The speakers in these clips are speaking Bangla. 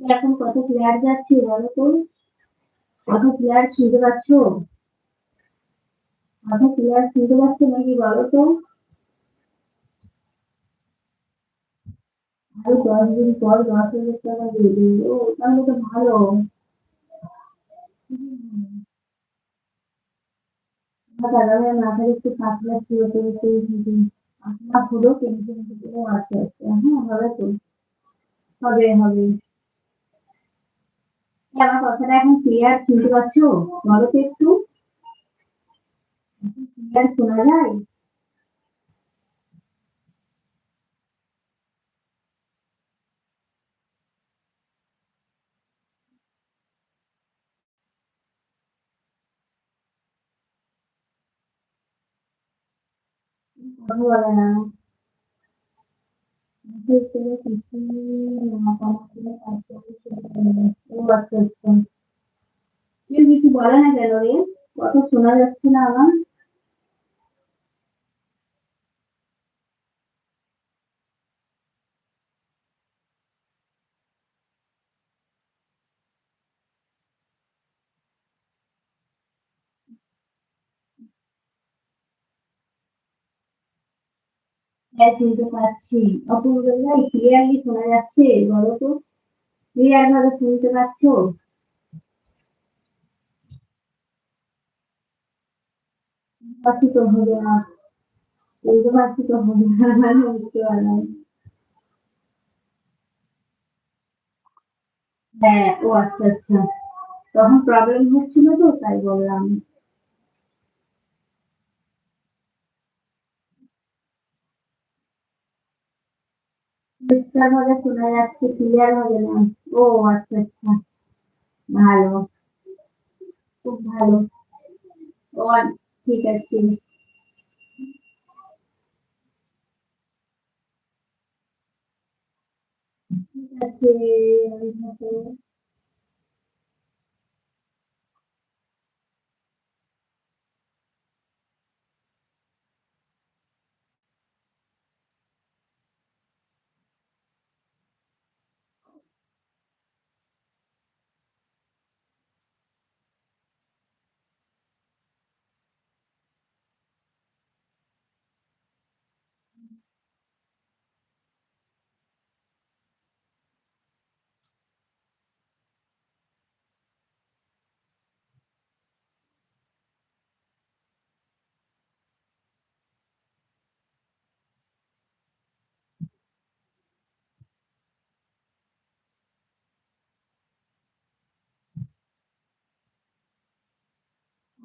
এখন কত প্লেয়ার যাচ্ছে বলো তো? কত প্লেয়ার শুনতে পাচ্ছ? কত প্লেয়ার শুনতে পাচ্ছ নাকি বলো তো? আরও দশ দিন পর দশ হাজার টাকা দিয়ে দিল। তাহলে তো ভালো। দাদাভাই মাথায় একটু হবে হবে আমার কথাটা এখন ক্লিয়ার শুনতে পাচ্ছ বলো একটু ক্লিয়ার শোনা যায় Ahora, yo creo que sí, la parte de la parte de la parte de la parte de la parte de la হ্যাঁ শুনতে পাচ্ছি। অপূর্ব ভাই ক্লিয়ারলি শোনা যাচ্ছে? বলো তো। ক্লিয়ার ভাবে শুনতে পাচ্ছ? তো বুঝতে পারলাম হ্যাঁ ও আচ্ছা আচ্ছা। তখন প্রবলেম হচ্ছিল তো, তাই বললাম। Pensamos de una edad siciliana de la oh, acepta. Malo. Malo. Oh, chicas, sí. Gracias.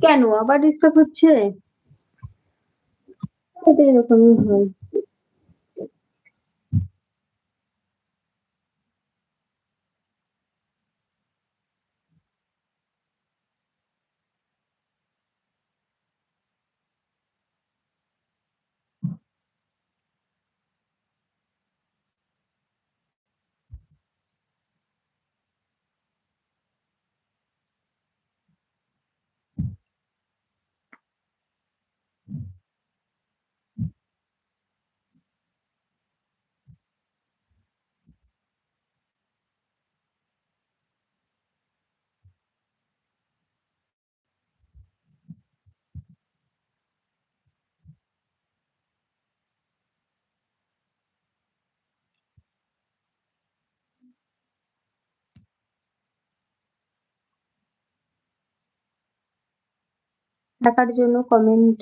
কেন? আবার ডিস্টার্ব হচ্ছে? এরকমই হয়? Tá dacă no nu comment.